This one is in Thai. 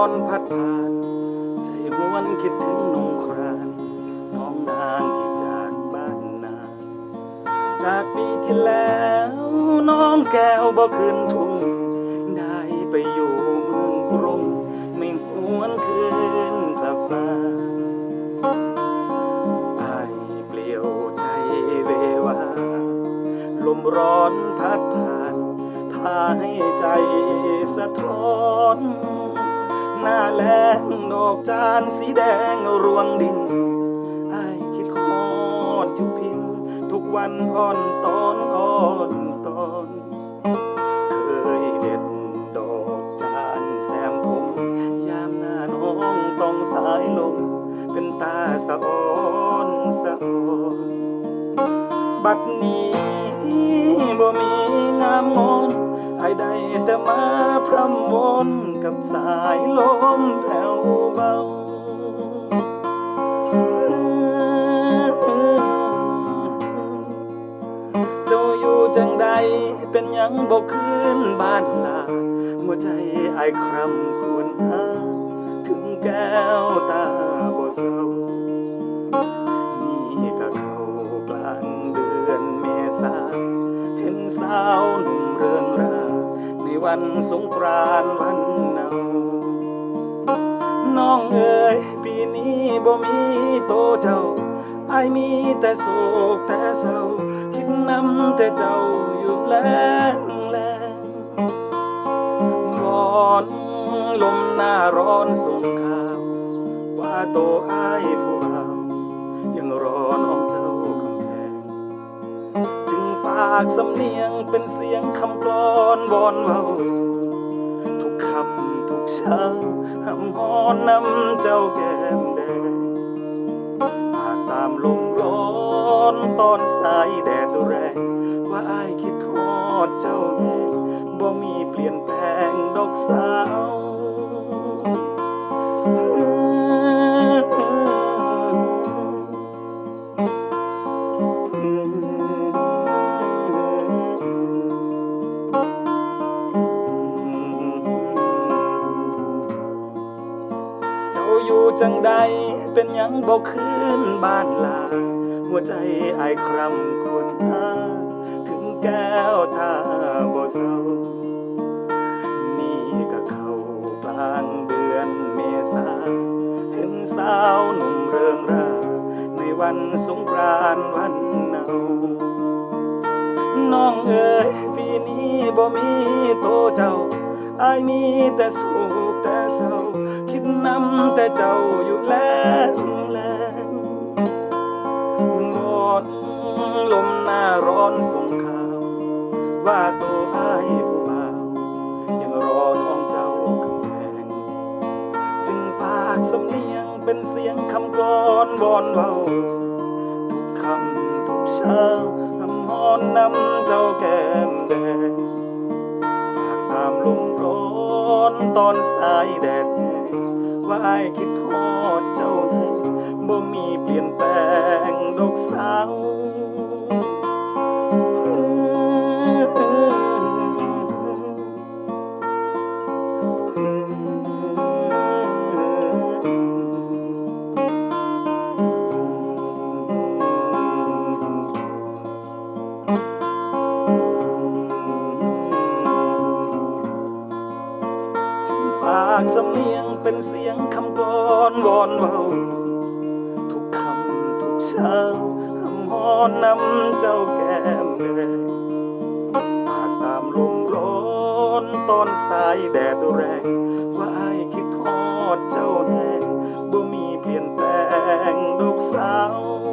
อนพัดผ่าน ใจหวนคิดถึงนงคราน น้องนางที่จากบ้านนา จากปีที่แล้ว น้องแก้วบ่คืนทุ่ง ได้ไปอยู่เมืองกรุงไม่หวนคืนกลับมาไอเปลี่ยวใจเววาลมร้อนพัดผ่านพาให้ใจสะท้อน หน้าแลงดอกจานสีแดงรวงดินไอายคิดคอดจุพิน ทุกวันอ่อนตอนอ่อนตอน เคยเด็ดดอกจานแซมผม ยามหน้าน้องต้องสายลม เป็นตาสะอ่อนสะอ่อนบัดนี้บ่มีงามงอน ไอายได้แต่มาพร่ำวนกับสายลมแผ่วเบาเจ้าอยู่จังใดเป็นยังบกคืนบ้านลาหัวใจไอคร่ำควรหาถึงแก้วตาบ่เศร้านี่ก็เข้ากลางเดือนเมษาเห็นสาว วันสงกรานต์วันเนาน้องเอ๋ยปีนี้บ่มีโตเจ้าไอมีแต่โศกแต่เศร้า คิดนำแต่เจ้าอยู่แลงแลงวอนลมหน้าร้อนส่งข่าว ว่าโตไอผู้ากสำเนียงเป็นเสียงคำกลอนวอนเว้าทุกคำทุกเช้าหำหอนนำเจ้าแก้มแดงฝากตามลมร้อนตอนสายแดดแรง ว่าอายคิดทอดเจ้าแห้งบ่มีเปลี่ยนแปลงดอกสาว อยู่จังใด เป็นหยังบอกคืนบ้านลา หัวใจไอายคร่ำควรหา ถึงแก้วตาบ่เศร้า นี่ก็เข้ากลางเดือนเมษา เห็นสาวหนุ่มเริงรา ในวันสงกรานต์วันเนาน้องเอ๋ยปีนี้บ่มีโตเจ้าอายมีแต่สุขแต่เศร้า คิดนำแต่เจ้าอยู่แล้วแลงวอนลมหน้าร้อนส่งข่าว ว่าโตอายผู้บ่าว ยังรอน้องเจ้ากำแพง จึงฝากสำเนียงเป็นเสียงคำกลอนวอนเว้าทุกคำทุกเช้าหำหอนนำเจ้าแก้มแดงฝากตามลมร้อนตอนสายแดด วายคิดทอดเจ้าบ่มีเปลี่ยนแปลงดอกสาวากสำเนียงเป็นเสียงคำกลอนวอนเว้าทุกคำทุกเช้าหำหอนนำเจ้าแก้มแดงฝากตามลมร้อนตอนสายแดดแรงว่าไอคิดทอดเจ้าแห้งบ่มีเปลี่ยนแปลงดอกสาว